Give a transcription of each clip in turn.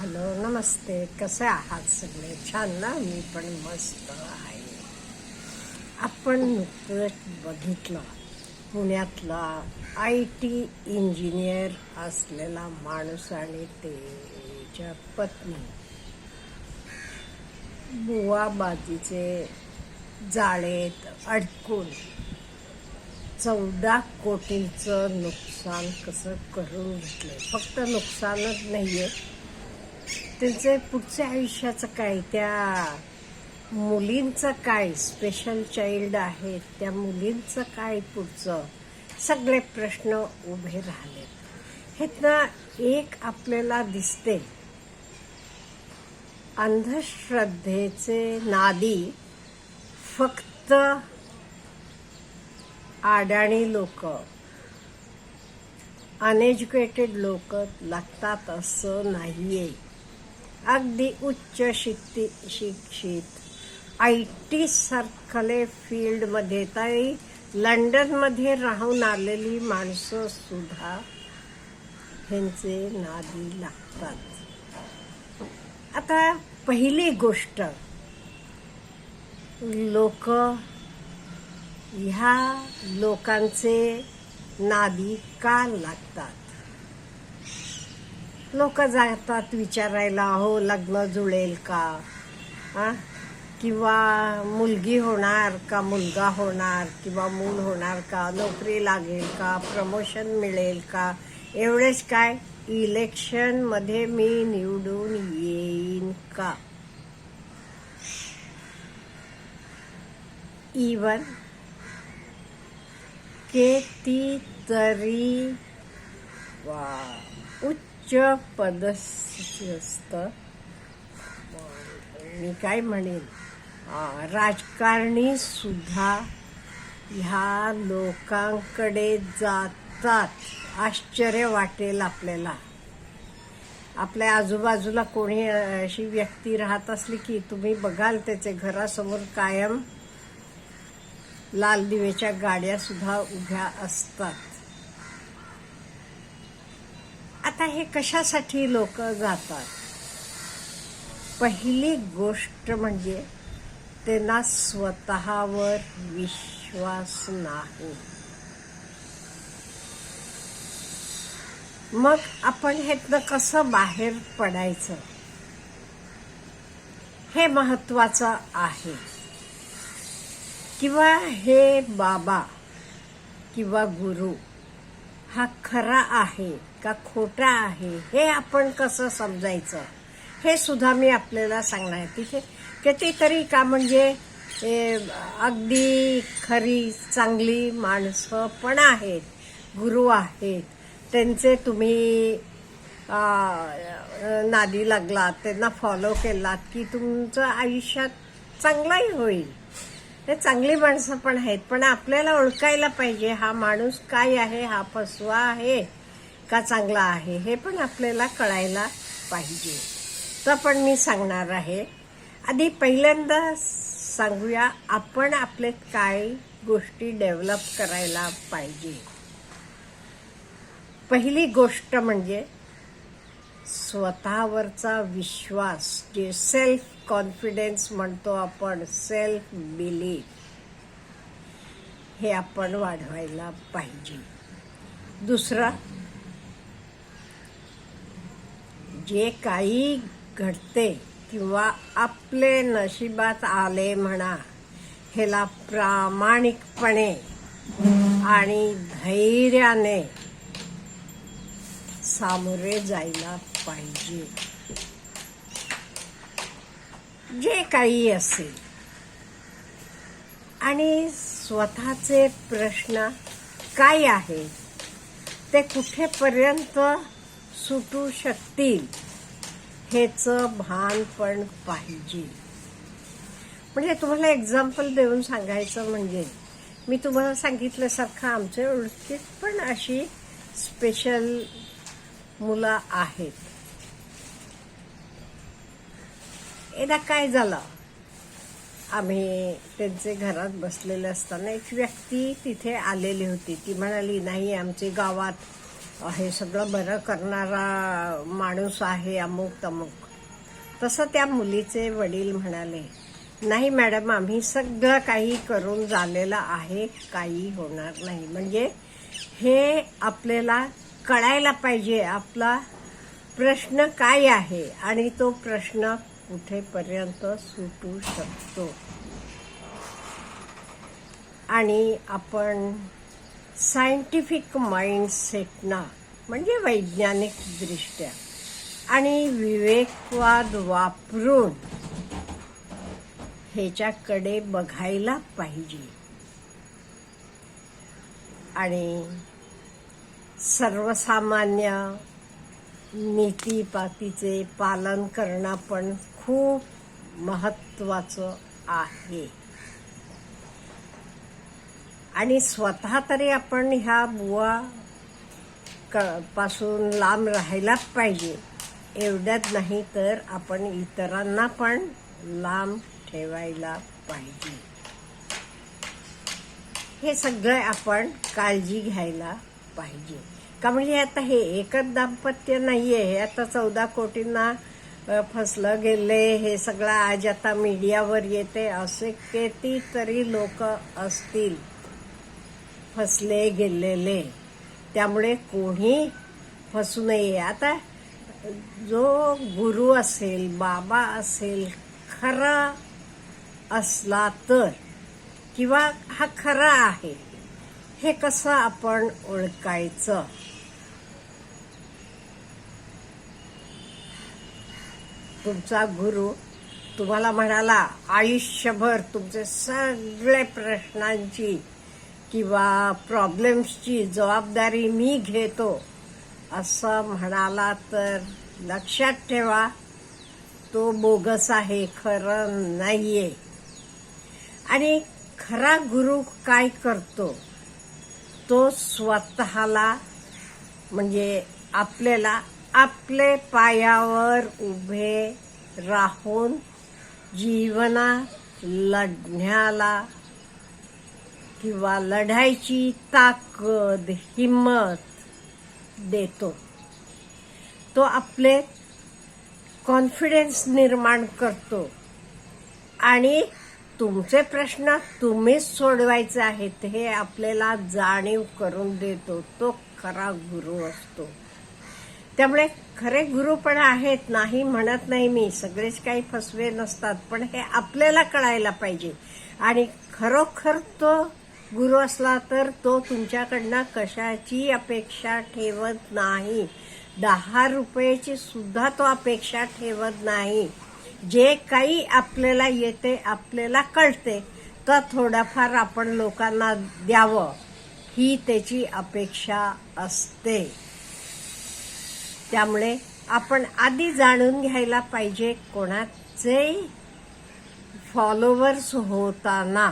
Hello नमस्ते. कसे आहात सगळे? छान ना? मी पण मस्त आहे. आपण नुकतंच बघितलं. पुण्यातला आय टी इंजिनियर असलेला माणूस आणि त्याच्या पत्नी. बुवाबाजीचे जाळेत अडकून चौदा कोटींचं नुकसान कसं करून घेतलं फक्त नुकसानच नाही आहे त्यांचं पुढच्या आयुष्याचं काय? त्या मुलींचं काय? स्पेशल चाइल्ड आहेत त्या मुलींचं काय पुढचं? सगळे प्रश्न उभे राहिले. ह्यातनं एक आपल्याला दिसते. अंधश्रद्धेचे नादी फक्त अडाणी लोक अनएज्युकेटेड लोक लागतात असं नाहीये. अगदी उच्च शिकती शिक्षित. आय टी सारखले फील्डमध्ये तरी लंडनमध्ये राहून आलेली माणसं सुद्धा ह्यांचे नादी लागतात. आता पहिली गोष्ट लोक ह्या लोकांचे नादी का लागतात? लोक जातात विचारायला हो लग्न जुळेल का? हां? किंवा मुलगी होणार का मुलगा होणार? किंवा मूल होणार का? नोकरी लागेल का? प्रमोशन मिळेल का? एवढेच काय? इलेक्शनमध्ये मी निवडून येईन का? इवन कितीतरी वा उच्च उच्च पदस्थ मी काय म्हणेन? राजकारणी सुद्धा ह्या लोकांकडे जातात. आश्चर्य वाटेल आपल्याला. आपल्या आजूबाजूला कोणी अशी व्यक्ती राहत असली की तुम्ही बघाल त्याचे घरासमोर कायम लाल दिवेच्या गाड्या सुद्धा उभ्या असतात. आता हे कशासाठी लोक जातात? पहिली गोष्ट म्हणजे त्यांना स्वतःवर विश्वास नाही. मग आपण ह्यातनं कसं बाहेर पडायचं? हे महत्वाचं आहे. किंवा हे बाबा किंवा गुरु हा खरा आहे का खोटा आहे हे आपण कसं समजायचं? हे सुद्धा मी आपल्याला सांगणार आहे. तिथे कितीतरी का म्हणजे अगदी खरी चांगली माणसं पण आहेत गुरु आहेत. त्यांचे तुम्ही नादी लागलात त्यांना फॉलो केलात की तुमचं आयुष्यात चांगलाही होईल. ते चांगली माणसं पण आहेत पण आपल्याला ओळखायला पाहिजे हा माणूस काय आहे हा फसवा आहे का चांगला आहे हे पण आपल्याला कळायला पाहिजे. तर पण मी सांगणार आहे. आधी पहिल्यांदा सांगूया आपण आपले काय गोष्टी डेव्हलप करायला पाहिजे. पहिली गोष्ट म्हणजे स्वतःवरचा विश्वास जे सेल्फ कॉन्फिडन्स म्हणतो आपण सेल्फ बिलीफ हे आपण वाढवायला पाहिजे. दुसरा जे काही घडते किंवा आपले नशिबात आले म्हणा ह्याला प्रामाणिकपणे आणि धैर्याने सामोरे जायला पाहिजे. जे काही असेल. आणि स्वतःचे प्रश्न काय आहे? ते कुठेपर्यंत सुटू शकतील? हेच भान पण पाहिजे. म्हणजे तुम्हाला एक्झाम्पल देऊन सांगायचं म्हणजे मी तुम्हाला सांगितल्यासारखं आमचे ओळखीत पण अशी स्पेशल मुलं आहेत. एकदा काय झालं? आम्ही त्यांचे घरात बसलेले असताना एक व्यक्ती तिथे आलेली होती. ती म्हणाली नाही आमचे गावात हे सगळं बरं करणारा माणूस आहे अमुक तमुक. तसं त्या मुलीचे वडील म्हणाले नाही मॅडम आम्ही सगळं काही करून झालेलं आहे काही होणार नाही. म्हणजे हे आपल्याला कळायला पाहिजे आपला प्रश्न काय आहे? आणि तो प्रश्न कुठेपर्यंत सुटू शकतो. आणि आपण सायंटिफिक माइंडसेटना म्हणजे वैज्ञानिक दृष्ट्या आणि विवेकवाद वापरून ह्याच्याकडे बघायला पाहिजे. आणि सर्वसामान्य नीतीपातीचे पालन करणं पण खूप महत्वाचं आहे. आणि स्वतः तरी आपण ह्या बुवा क पासून लांब राहायलाच पाहिजे. एवढ्यात नाही तर आपण इतरांना पण लांब ठेवायला पाहिजे. हे सगळं आपण काळजी घ्यायला पाहिजे. का म्हणजे आता हे एकच दाम्पत्य नाही हे आता चौदा कोटींना फसलं गेले हे सगळं आज आता मीडियावर येते असे कितीतरी लोक असतील. फसले गेलेले. त्यामुळे कोणी फसू नये. आता जो गुरु असेल बाबा असेल खरा असला तर किंवा हा खरा आहे हे कसं आपण ओळखायचं? तुमचा गुरु तुम्हाला म्हणाला आयुष्यभर तुमचे सगळे प्रश्नांची किंवा प्रॉब्लेम्सची जबाबदारी मी घेतो. असं म्हणाला तर लक्षात ठेवा तो बोगस आहे खरं नाहीये. आणि खरा गुरु काय करतो? तो स्वतःला म्हणजे आपल्याला आपले पायावर उभे राहून जीवना लढण्याला किंवा लढायची ताकद हिम्मत देतो. तो आपले कॉन्फिडन्स निर्माण करतो. आणि तुमचे प्रश्न तुम्हीच सोडवायचे आहेत हे आपल्याला जाणीव करून देतो. तो खरा गुरु असतो. त्यामुळे खरे गुरु पण आहेत नाही म्हणत नाही मी. सगळेच काही फसवे नसतात पण हे आपल्याला कळायला पाहिजे. आणि खरोखर तो गुरु असला तर तो तुमच्याकडनं कशाची अपेक्षा ठेवत नाही? दहा रुपयाची सुद्धा तो अपेक्षा ठेवत नाही. जे काही आपल्याला येते आपल्याला कळते तर थोडंफार आपण लोकांना द्यावं. ही त्याची अपेक्षा असते. त्यामुळे आपण आधी जाणून घ्यायला पाहिजे कोणाचे फॉलोवर्स होताना.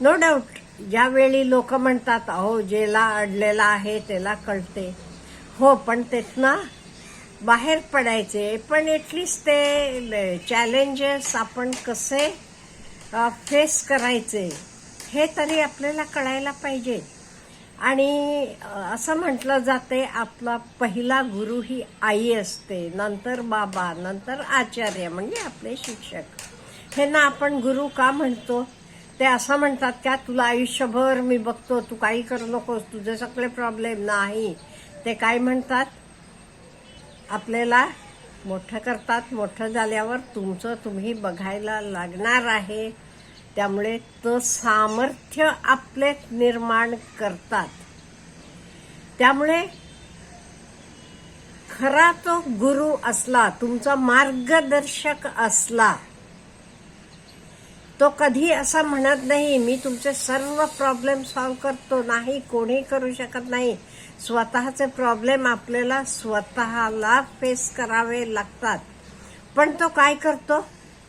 नो डाऊट ज्यावेळी लोक म्हणतात अहो जेला अडलेला आहे त्याला कळते. हो पण त्यातनं बाहेर पडायचे. पण ॲटलिस्ट ते चॅलेंजेस आपण कसे फेस करायचे हे तरी आपल्याला कळायला पाहिजे. आणि असं म्हटलं जाते आपला पहिला गुरु ही आई असते. नंतर बाबा नंतर आचार्य म्हणजे आपले शिक्षक. हे ना आपण गुरु का म्हणतो? ते असं म्हणतात का तुला आयुष्यभर मी बघतो तू काही करू नकोस तुझे सगळे प्रॉब्लेम नाही. ते काय म्हणतात? आपल्याला मोठं करतात मोठं झाल्यावर तुमचं तुम्ही बघायला लागणार आहे. त्यामुळे तो सामर्थ्य आपले निर्माण करतात. त्यामुळे खरा तो गुरु असला तुमचा मार्गदर्शक असला तो कधी असं म्हणत नाही मी तुमचे सर्व प्रॉब्लेम सॉल्व्ह करतो नाही कोणी करू शकत नाही. स्वतःचे प्रॉब्लेम आपल्याला स्वतःला फेस करावे लागतात. पण तो काय करतो?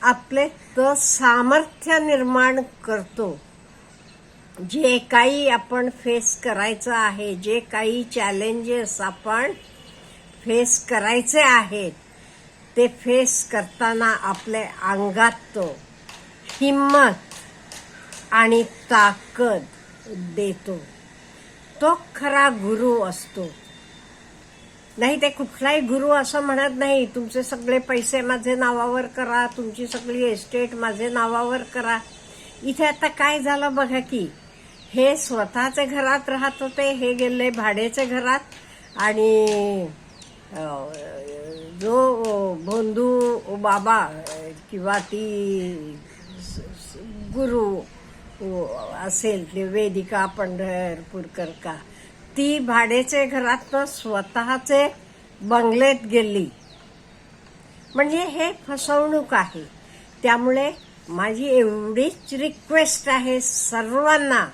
आपले तो सामर्थ्य निर्माण करतो. जे काही आपण फेस करायचं आहे जे काही चॅलेंजेस आपण फेस करायचे आहेत ते फेस करताना आपल्या अंगात तो हिम्मत आणि ताकद देतो. तो खरा गुरु असतो. नाही ते कुठलाही गुरु असं म्हणत नाही तुमचे सगळे पैसे माझे नावावर करा तुमची सगळी एस्टेट माझे नावावर करा. इथे आता काय झालं बघा की हे स्वतःचे घरात राहत होते हे गेले भाडेचे घरात आणि जो बोंधू बाबा किंवा ती गुरु असेल ते वेदिका पंढरपूरकर का ती भाडेचे घरातनं स्वतःचे बंगलेत गेली. म्हणजे हे फसवणूक आहे. त्यामुळे माझी एवढीच रिक्वेस्ट आहे सर्वांना.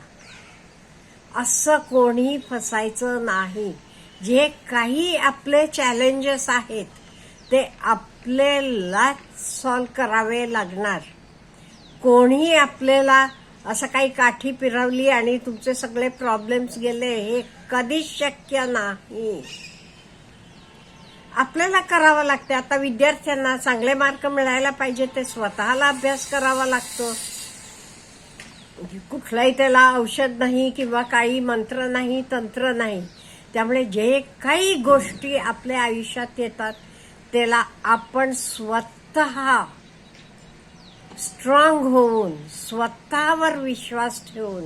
असं कोणी फसायचं नाही. जे काही आपले चॅलेंजेस आहेत ते आपल्यालाच सॉल्व करावे लागणार. कोणी आपल्याला असं काही काठी फिरवली आणि तुमचे सगळे प्रॉब्लेम्स गेले हे कधीच शक्य नाही. आपल्याला करावं लागते आता विद्यार्थ्यांना चांगले मार्क मिळायला पाहिजे ते स्वतःला अभ्यास करावा लागतो. कुठलाही त्याला औषध नाही किंवा काही मंत्र नाही तंत्र नाही. त्यामुळे जे काही गोष्टी आपल्या आयुष्यात येतात त्याला आपण स्वतः स्ट्रॉंग होऊन स्वतःवर विश्वास ठेवून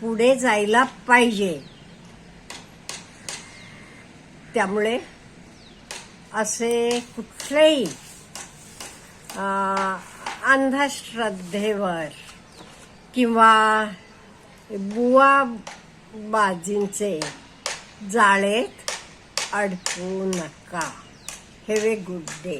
पुढे जायला पाहिजे. त्यामुळे असे कुठलेही अंधश्रद्धेवर किंवा बुवा बाजींचे जाळेत अडकू नका. हे वे गुड डे